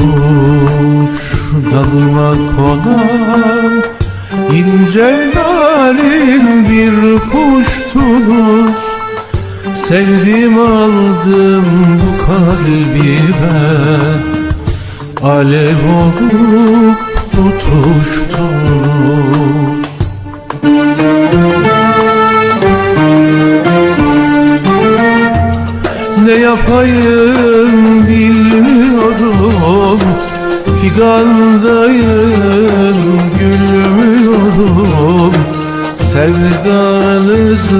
Kurumuş dalıma konan ince narin bir kuştunuz Sevdim aldım bu kalbime Alev olup tutuştunuz Ne yapayım Figandayım gülmüyorum Sevdanızla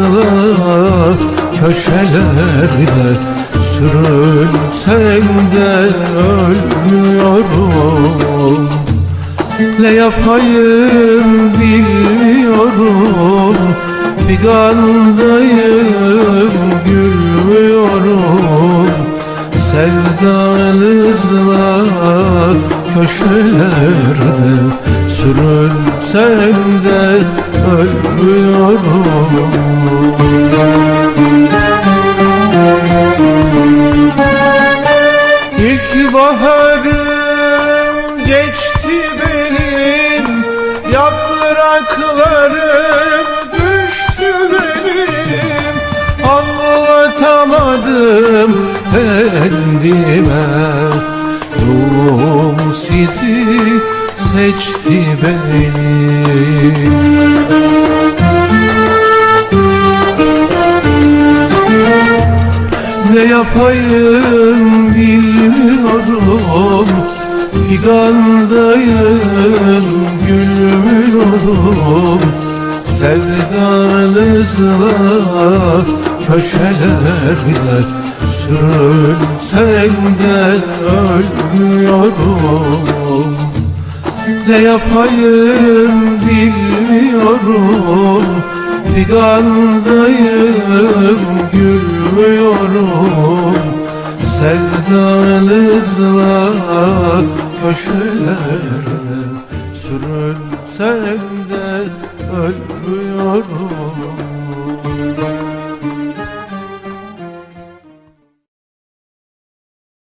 köşelerde Sürünsem de ölmüyorum. Ne yapayım bilmiyorum Figandayım gülmüyorum Sevdanızla köşelerde Sürünsem de ölmüyorum. İlk baharım geçti benim Yapraklarım düştü benim. Anlatamadım kendime Yolum sizi seçti benim Ne yapayım bilmiyorum Figandayım gülmüyorum. Sevdanızla köşelerde Sürünsem de ölmüyorum. Ne yapayım bilmiyorum. Figandayım gülmüyorum. Sevdanızla köşelerde Sürünsem de ölmüyorum